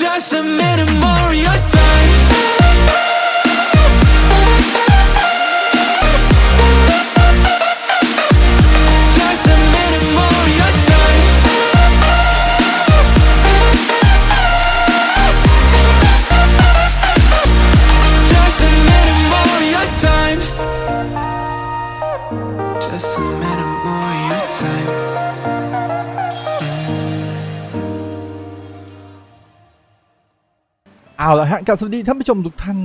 Just a minute more your time. เอาละฮะกับสวัสดีท่านผู้ชมทุกท่าน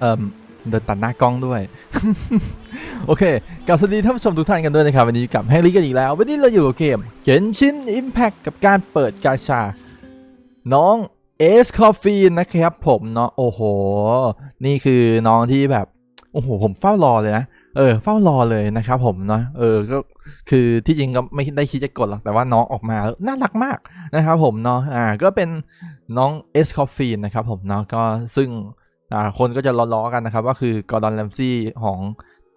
เอ่มเดินตัดหน้ากล้องด้วย โอเคกับสวัสดีท่านผู้ชมทุกท่านกันด้วยนะครับ วันนี้กับให้ลิกันอีกแล้ว วันนี้เราอยู่กับเกมเกนชินอิมแพคกับการเปิดกาชา น้องเอสคอฟฟีนะครับผมเนาะโอ้โห นี่คือน้องที่แบบ โอ้โห ผมเฝ้ารอเลยนะ เออเฝ้ารอเลยนะครับผมเนาะเออก็คือที่จริงก็ไม่ได้คิดจะกดหรอกแต่ว่าน้องออกมาน่ารักมากนะครับผมเนาะอ่าก็เป็นน้องเอสคอฟฟีนนะครับผมเนาะก็ซึ่งอ่าคนก็จะล้อๆกันนะครับว่าคือกอร์ดอนแรมซี่ของ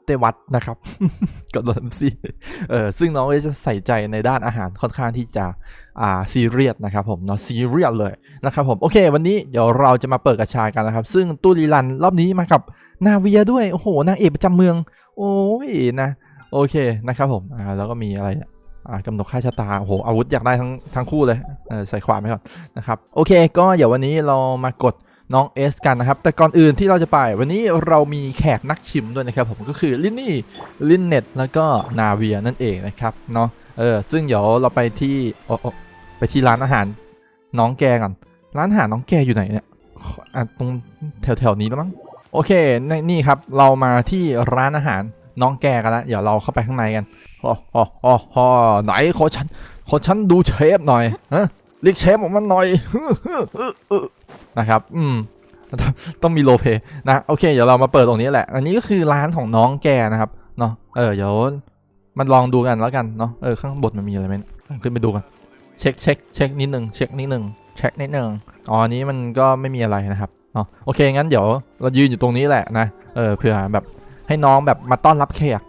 เตวัตนะครับกอร์ดอนแรมซี่เออซึ่งน้องก็จะใส่ใจในด้านอาหารค่อนข้างที่จะอ่าซีเรียสนะครับผมเนาะซีเรียสเลยนะครับผมโอเค วันนี้เดี๋ยวเราจะมาเปิดกระชายกันนะครับ ซึ่งตู้รีลันรอบนี้มากับนาเวียด้วย โอ้โหนางเอกประจำเมือง โอ้ยนะโอเคนะครับผมอ่าแล้วก็มีอะไรอ่ากำหนดค่าชะตาโอ้โหอาวุธอยากได้ทั้งทั้งคู่เลยเออใส่ความไปก่อนนะครับโอเค ก็เดี๋ยววันนี้เรามากดน้องเอสกันนะครับ แต่ก่อนอื่นที่เราจะไปวันนี้เรามีแขกนักชิมด้วยนะครับผมก็คือลินนี่ลินเน็ตแล้วก็นาเวียนั่นเองนะครับเนาะเออซึ่งเดี๋ยวเราไปที่โอ้โอ้ไปที่ร้านอาหารน้องแกก่อนร้านอาหารน้องแกอยู่ไหนเนี่ยอะตรงแถวแถวๆนี้แล้วมั้ง โอเคในนี่ครับเรามาที่ร้านอาหารน้องแกกันแล้วเดี๋ยวเราเข้าไปข้างในกันอ๋ออ๋ออ๋อไหนขอฉันขอฉันดูเชฟหน่อยฮะเรียกเชฟออกมาหน่อยนะครับ อืมต้องมีโลเปนะโอเค เดี๋ยวเรามาเปิดตรงนี้แหละ อันนี้ก็คือร้านของน้องแกนะครับเนาะเออเดี๋ยวมันลองดูกันแล้วกันเนาะเออข้างบนมันมีอะไรไหมขึ้นไปดูกันเช็คเช็คเช็คนิดหนึ่งเช็คนิดหนึ่งเช็คนิดหนึ่งอ๋อนี้มันก็ไม่มีอะไรนะครับ เนาะโอเคงั้นเดี๋ยวเรายืนอยู่ตรงนี้แหละนะเออเผื่อแบบให้น้องแบบมาต้อนรับแขก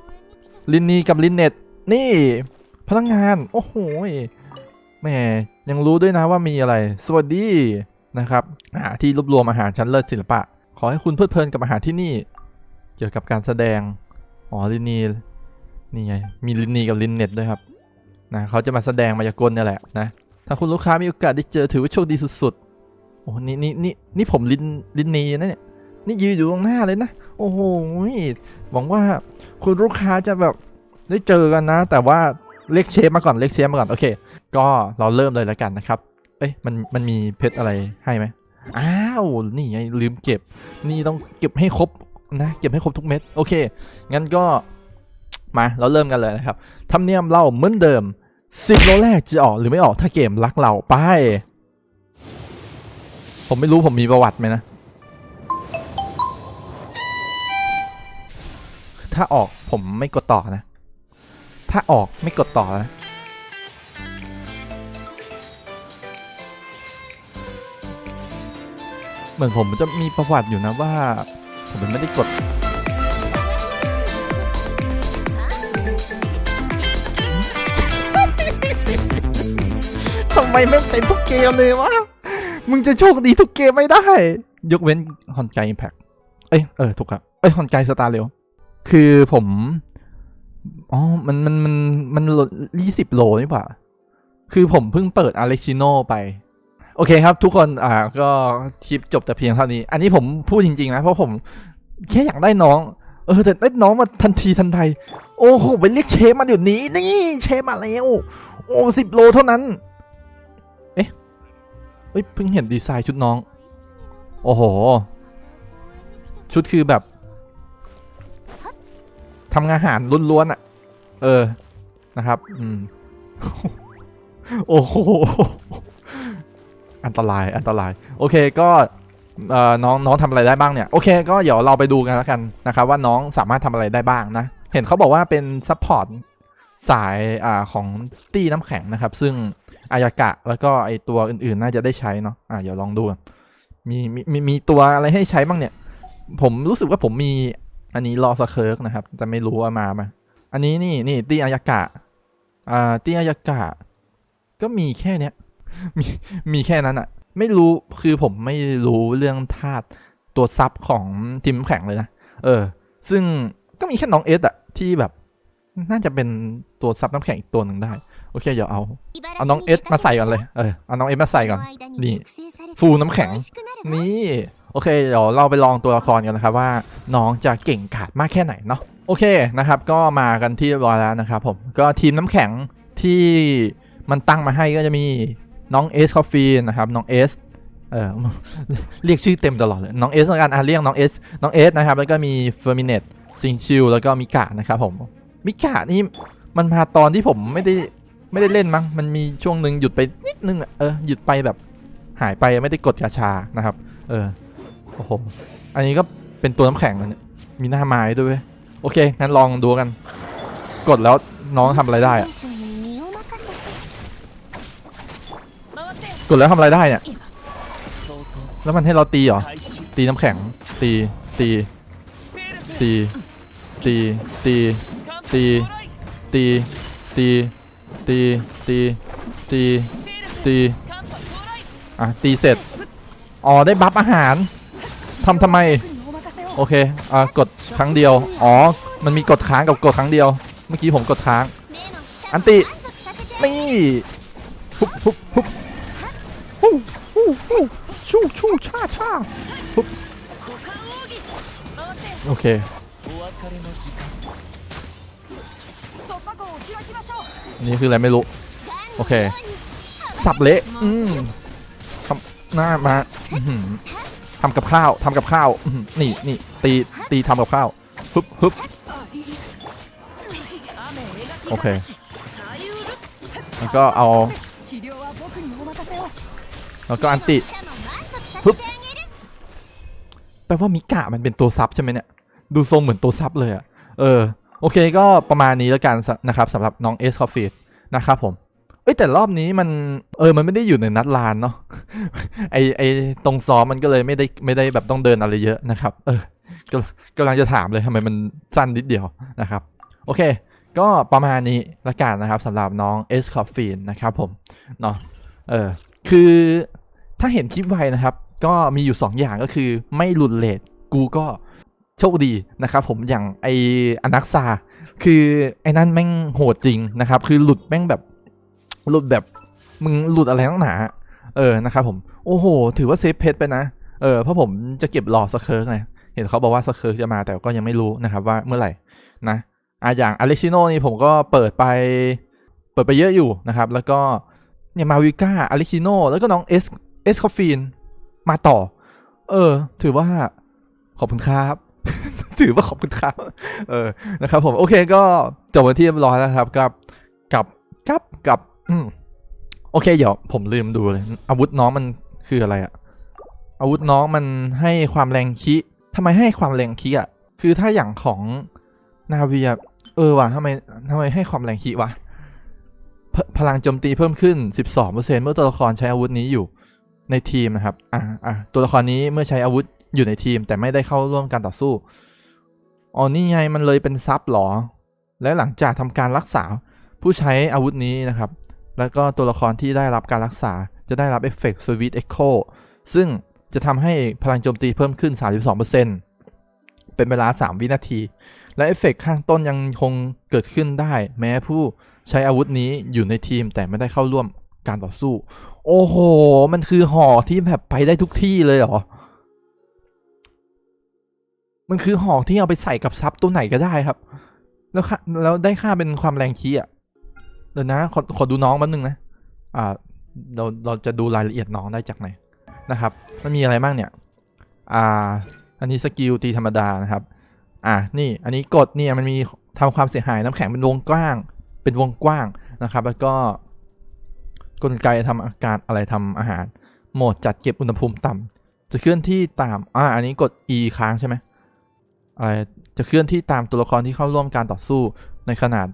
ลินนี่กับลินเน็ตนี่พนักงาน โอ้โหแหมยังรู้ด้วยนะว่ามีอะไร สวัสดีนะครับอ่าที่รวบรวมอาหารชั้นเลิศศิลปะ ขอให้คุณเพลิดเพลินกับอาหารที่นี่ เกี่ยวกับการแสดงอ๋อลินนีนี่ไงมีลินนีกับลินเน็ตด้วยครับนะเขาจะมาแสดงมายากลเนี่ยแหละนะถ้าคุณลูกค้ามีโอกาสได้เจอถือว่าโชคดีสุดๆ อ้นี่นี่นี่นี่ผมลินลินนีนะเนี่ย นี่ยืนอยู่ตรงหน้าเลยนะ โอ้โหหวังว่าคุณลูกค้าจะแบบได้เจอกันนะ แต่ว่าเรียกเชฟมาก่อนเรียกเชฟมาก่อน โอเค ก็เราเริ่มเลยแล้วกันนะครับ เอ้ยมันมันมีเพชรอะไรให้ไหมอ้าว นี่ไงลืมเก็บ นี่ต้องเก็บให้ครบนะ เก็บให้ครบทุกเม็ด โอเค งั้นก็มา เราเริ่มกันเลยนะครับทำเนียมเราเหมือนเดิมสิบโลแรกจะออกหรือไม่ออกถ้าเกมรักเราไป ผมไม่รู้ผมมีประวัติไหมนะ ถ้าออกผมไม่กดต่อนะ ถ้าออกไม่กดต่อนะเหมือนผมจะมีประวัติอยู่นะว่า ผมไม่ได้กด ทำไมไม่เป็นทุกเกมเลยวะ มึงจะโชคดีทุกเกมไม่ได้ ยกเว้นฮอนไกอิมแพคเอ้ยเออถูกครับ เอ้ยฮอนไกสตาร์เร็ว คือผมอ๋อ มัน มัน มัน มันยี่สิบโลนี่ป่ะ คือผมเพิ่งเปิดอ l เ x ชิโนไป โอเคครับ ทุกคน อ่า ก็คลิปจบแต่เพียงเท่านี้ อันนี้ผมพูดจริง ๆ นะ เพราะผมแค่อยากได้น้อง เออ แต่ได้น้องมาทันทีทันใด โอ้โห ไปเรียกเชฟมาเดี๋ยวนี้ นี่ เชฟมาแล้ว โอ้สิบโลเท่านั้น เฮ้ยเพิ่งเห็นดีไซน์ชุดน้อง โอ้โห ชุดคือแบบทำงานอาหารล้วนๆอะ เออ นะครับ อืม โอ้โห อันตราย อันตราย โอเค ก็เอ่อน้องน้องทำอะไรได้บ้างเนี่ย โอเค ก็เดี๋ยวเราไปดูกันแล้วกันนะครับ ว่าน้องสามารถทำอะไรได้บ้างนะ เห็นเขาบอกว่าเป็นซัพพอร์ตสายอ่าของตีน้ำแข็งนะครับ ซึ่ง อายากะ แล้วก็ไอตัวอื่นๆ น่าจะได้ใช้เนาะอ่าเดี๋ยวลองดูกันมีมีมีมีตัวอะไรให้ใช้บ้างเนี่ย ผมรู้สึกว่าผมมีอันนี้รอสเคิร์กนะครับแต่ไม่รู้ว่ามาไหมอันนี้นี่นี่ตีอายากะอ่าตีอายากะ ก็มีแค่เนี้ยมีมีแค่นั้นอะไม่รู้คือผมไม่รู้เรื่องธาตุตัวซับของทีมน้ำแข็งเลยนะเออ ซึ่งก็มีแค่น้องเอสอะที่แบบ น่าจะเป็นตัวซับน้ำแข็งอีกตัวหนึ่งได้ อเคเดี๋ยวเอา เอาน้องเอสมาใส่ก่อนเลย เออ เอาน้องเอสมาใส่ก่อน นี่ ฟูน้ำแข็ง นี่ โอเค เดี๋ยวเราไปลองตัวละครกันนะครับว่าน้องจะเก่งกาจมากแค่ไหนเนาะ โอเคนะครับ ก็มากันที่เรียบร้อยแล้วนะครับผม ก็ทีมน้ำแข็งที่มันตั้งมาให้ก็จะมีน้องเอสคอฟฟีนะครับน้องเอสเออเรียกชื่อเต็มตลอดเลย น้องเอสแล้วกันอะเรียกน้องเอสน้องเอสนะครับ แล้วก็มีเฟอร์มิเนตซิงชิลแล้วก็มิกะนะครับผมมิกะนี่มันมาตอนที่ผมไม่ได้ ไม่ได้เล่นมั้ง มันมีช่วงหนึ่งหยุดไปนิดนึงอะเออหยุดไปแบบหายไปไม่ได้กดกาชานะครับ เออโอ้โหอันนี้ก็เป็นตัวน้ำแข็งแล้วเนี่ยมีหน้าไม้ด้วยเวยโอเคงั้นลองดูกัน กดแล้วน้องทำอะไรได้อะกดแล้วทำอะไรได้เนี่ยแล้วมันให้เราตีเหรอตีน้ำแข็งตีตีตีตีตีตีตีตี ตีตีตีตีอะตีเสร็จอ๋อได้บัฟอาหารทำทำไม โอเคอะกดครั้งเดียว อ๋อ มันมีกดค้างกับกดครั้งเดียว เมื่อกี้ผมกดค้าง อันตินี่ฮุบฮุบฮุบฮู้ฮู้ฮู้ชูชูชาชาฮุบโอเค นี่คืออะไรไม่รู้ โอเค สับเละอืมทำหน้ามาอื้อหือทำกับข้าวทำกับข้าวนี่นี่ตีตีทำกับข้าวฮึบฮึบโอเคแล้วก็เอาแล้วก็อันติปึ๊บแปลว่ามิกะมันเป็นตัวซับใช่ไหมเนี่ย ดูทรงเหมือนตัวซับเลยอะเออ โอเคก็ประมาณนี้แล้วกันนะครับสำหรับน้องเอสคอฟฟีนะครับผมเอ้ยแต่รอบนี้มันเออมันไม่ได้อยู่ในนัดลานเนาะไอไอตรงซ้อมมันก็เลยไม่ได้ไม่ได้แบบต้องเดินอะไรเยอะนะครับ เออกำลังจะถามเลยทำไมมันสั้นนิดเดียวนะครับ โอเค ก็ประมาณนี้ละกันนะครับสำหรับน้องเอสคอฟฟีนะครับผมเนาะเออคือถ้าเห็นคลิปไวนะครับ ก็มีอยู่ 2 อย่างก็คือไม่หลุดเลทกูก็ โชคดีนะครับผมอย่างไออนักซาคือไอ้นั่นแม่งโหดจริงนะครับ คือหลุดแม่งแบบหลุดแบบมึงหลุดอะไรตั้งหนา เออนะครับผมโอ้โห ถือว่าเซฟเพชรไปนะเออเพราะผมจะเก็บรอสเคิร์กไงเห็นเขาบอกว่าสเคิร์กจะมาแต่ก็ยังไม่รู้นะครับว่าเมื่อไหร่นะอะอย่างอเล็กซิโนนี่ผมก็เปิดไปเปิดไปเยอะอยู่นะครับ แล้วก็เนี่ยมาวิก้าอเล็กซิโนแล้วก็น้องเอสเอสคอฟฟีนมาต่อ เออ ถือว่าขอบคุณครับ ถือว่าขอบคุณครับ เออ นะครับ ผม โอเค ก็จบวันที่เรียบร้อยแล้วครับ กับ กับ กับ กับ อืม โอเค เดี๋ยวผมลืมดูเลย อาวุธน้องมันคืออะไรอะอาวุธน้องมันให้ความแรงคิทำไมให้ความแรงคิอะคือถ้าอย่างของนาเวียเออว่ะทำไมทำไมให้ความแรงคิวะพพลังโจมตีเพิ่มขึ้น 12%เมื่อตัวละครใช้อาวุธนี้อยู่ในทีมนะครับ อะอะตัวละครนี้เมื่อใช้อาวุธ อยู่ในทีมแต่ไม่ได้เข้าร่วมการต่อสู้ อ๋อนี่ไงมันเลยเป็นซับหรอ และหลังจากทำการรักษาผู้ใช้อาวุธนี้นะครับ แล้วก็ตัวละครที่ได้รับการรักษาจะได้รับเอฟเฟกต์สวิตเอ็กโคซึ่งจะทำให้พลังโจมตีเพิ่มขึ้น 32%เป็นเวลา 3 วินาที และเอฟเฟกต์ข้างต้นยังคงเกิดขึ้นได้ แม้ผู้ใช้อาวุธนี้อยู่ในทีมแต่ไม่ได้เข้าร่วมการต่อสู้ โอ้โห มันคือห่อที่แบบไปได้ทุกที่เลยเหรอ มันคือหอกที่เอาไปใส่กับซับตัวไหนก็ได้ครับ แล้วค่าแล้วได้ค่าเป็นความแรงคีอะเดี๋ยวนะขอขอดูน้องแป๊บนึงนะ อ่า เราเราจะดูรายละเอียดน้องได้จากไหนนะครับ มันมีอะไรบ้างเนี่ย อ่า อันนี้สกิลตีธรรมดานะครับ อ่า นี่ อันนี้กดเนี่ยมันมีทำความเสียหายน้ำแข็งเป็นวงกว้าง เป็นวงกว้างนะครับ แล้วก็ กลไกทำอาการอะไรทำอาหาร โหมดจัดเก็บอุณหภูมิต่ำจะเคลื่อนที่ตาม อ่า อันนี้กด E ค้างใช่ไหมอะไร จะเคลื่อนที่ตามตัวละครที่เข้าร่วมการต่อสู้ในขนาด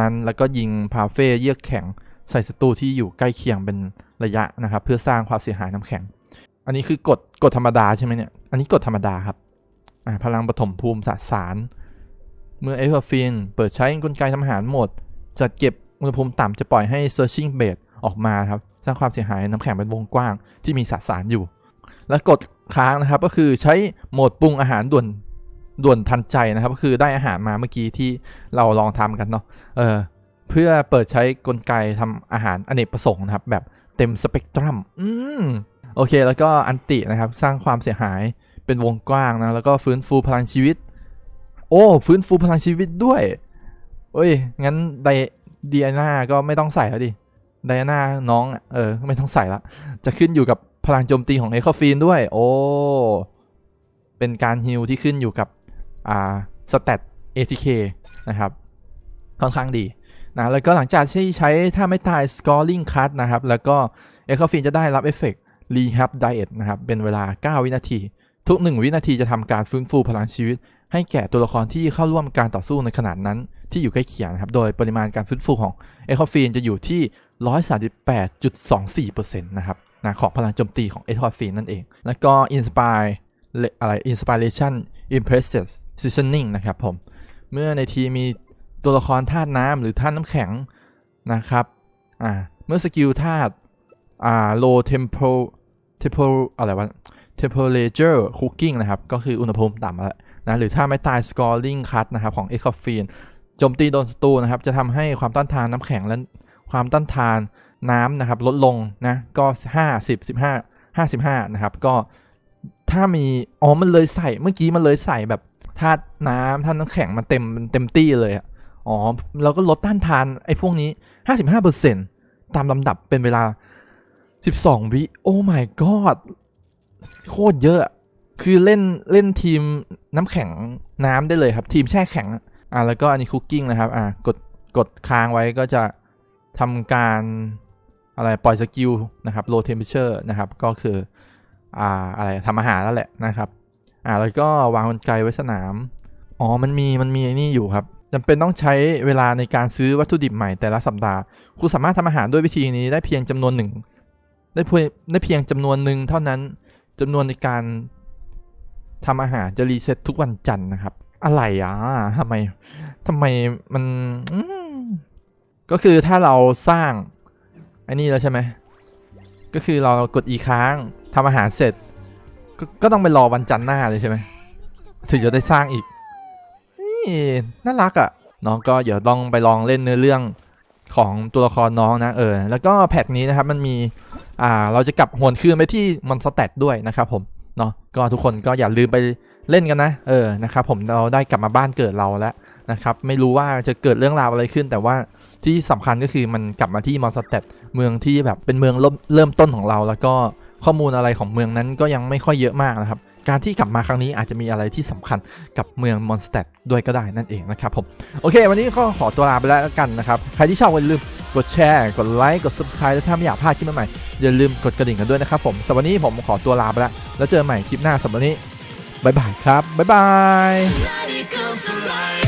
นั้นแล้วก็ยิงพาเฟ่เยือกแข็งใส่ศัตรูที่อยู่ใกล้เคียงเป็นระยะนะครับ เพื่อสร้างความเสียหายน้ำแข็ง อันนี้คือกดกดธรรมดาใช่ไหมเนี่ย อันนี้กดธรรมดาครับพลังปฐมภูมิสสาร เมื่อเอฟฟินเปิดใช้กลไกทำอาหารหมด จัดเก็บอุณหภูมิต่ำจะปล่อยให้ searching bait ออกมาครับ สร้างความเสียหายน้ำแข็งเป็นวงกว้างที่มีสสารอยู่ และกดค้างนะครับก็คือใช้โหมดปรุงอาหารด่วน ด่วนทันใจนะครับก็คือได้อาหารมาเมื่อกี้ที่เราลองทำกันเนาะเออเพื่อเปิดใช้กลไกทำอาหารอเนกประสงค์นะครับ แบบเต็มสเปกตรัมอืมโอเค แล้วก็อันตินะครับ สร้างความเสียหายเป็นวงกว้างนะแล้วก็ฟื้นฟูพลังชีวิต โอ้ฟื้นฟูพลังชีวิตด้วยเอ้ยงั้นไดดีอาน่าก็ไม่ต้องใส่แล้วดิไดอาน่าน้องเออไม่ต้องใส่ละ จะขึ้นอยู่กับพลังโจมตีของเอคอฟีนด้วย โอ้ เป็นการฮิลที่ขึ้นอยู่กับ อ่าสเตต ATK นะครับค่อนข้างดีนะแล้วก็หลังจากที่ใช้ถ้าไม่ตาย scoring cut นะครับ แล้วก็เอคอฟีนจะได้รับเอฟเฟกต์ rehab diet นะครับ เป็นเวลา 9 วินาที ทุก 1 วินาทีจะทำการฟื้นฟูพลังชีวิต ให้แก่ตัวละครที่เข้าร่วมการต่อสู้ในขนาดนั้นที่อยู่ใกล้เคียงนะครับ โดยปริมาณการฟื้นฟูของเอคอฟีนจะอยู่ที่ 138.24%นะครับนะของพลังโจมตีของเอคอฟีนนั่นเอง แล้วก็ inspire อะไร inspiration impressive seasoning นะครับผม เมื่อในทีมมีตัวละครธาตุน้ำหรือธาตุน้ำแข็งนะครับอ่าเมื่อสกิลธาตุอ่า low tempo tempo อะไรวะ temperature cooking นะครับ ก็คืออุณหภูมิต่ำแล้วนะหรือถ้าไม่ตาย scoring cut นะครับ ของ e c o f i n โจมตีโดนศัตรูนะครับ จะทำให้ความต้านทานน้ำแข็งและความต้านทานน้ำนะครับ ลดลงนะ ก็50 15 55 นะครับ ก็ถ้ามี อ๋อ มันเลยใส่เมื่อกี้มันเลยใส่แบบ ธาตุน้ำธาตุน้ำแข็งมันเต็มเต็มตี้เลยอ๋อแล้วก็ลดต้านทานไอ้พวกนี้55%ตามลำดับเป็นเวลา12วิโอ้ my god โคตรเยอะ คือเล่นเล่นทีมน้ำแข็งน้ำได้เลยครับ ทีมแช่แข็งอะอ่าแล้วก็อันนี้คุกกิ้งนะครับอ่ากดกดค้างไว้ก็จะทำการอะไรปล่อยสกิลนะครับ low temperature นะครับ ก็คืออ่าอะไรทำอาหารแล้วแหละนะครับ อ่าแล้วก็วางกลไกไว้สนาม อ๋อมันมีมันมีไอ้นี่อยู่ครับจำเป็นต้องใช้เวลาในการซื้อวัตถุดิบใหม่แต่ละสัปดาห์คุณสามารถทำอาหารด้วยวิธีนี้ได้เพียงจำนวนหนึ่งได้เพียงได้เพียงจำนวนหนึ่งเท่านั้นจำนวนในการทำอาหารจะรีเซ็ตทุกวันจันทร์นะครับ อะไรอะทำไมทำไมมันก็คือถ้าเราสร้างไอ้นี่แล้วใช่ไหมก็คือเรากดอีค้างทำอาหารเสร็จ กก็ต้องไปรอวันจันทร์หน้าเลยใช่ไหมถึงจะได้สร้างอีกนี่น่ารักอะ่ะน้องก็เดี๋ยวต้องไปลองเล่นเนื้อเรื่องของตัวละครน้องนะเออแล้วก็แพทนี้นะครับมันมีอ่าเราจะกลับหวนคืนไปที่มอนสเตตด้วยนะครับผมเนาะก็ทุกคนก็อย่าลืมไปเล่นกันนะเออนะครับผมเราได้กลับมาบ้านเกิดเราแล้วนะครับไม่รู้ว่าจะเกิดเรื่องราวอะไรขึ้น แต่ว่าที่สำคัญก็คือมันกลับมาที่มอนสเตตเมืองที่แบบเป็นเมืองเริ่มเริ่มต้นของเราแล้วก็ ข้อมูลอะไรของเมืองนั้นก็ยังไม่ค่อยเยอะมากนะครับ การที่กลับมาครั้งนี้อาจจะมีอะไรที่สำคัญกับเมืองมอนสเตตด้วยก็ได้นั่นเองนะครับผม โอเค วันนี้ก็ขอตัวลาไปแล้วกันนะครับ ใครที่ชอบก็อย่าลืมกดแชร์ กดไลค์ กด subscribe และถ้าไม่อยากพลาดคลิปใหม่ๆอย่าลืมกดกระดิ่งกันด้วยนะครับผมสำหรับวันนี้ผมขอตัวลาไปแล้ว แล้วเจอกันใหม่คลิปหน้าสำหรับวันนี้บ๊ายบายครับบ๊ายบาย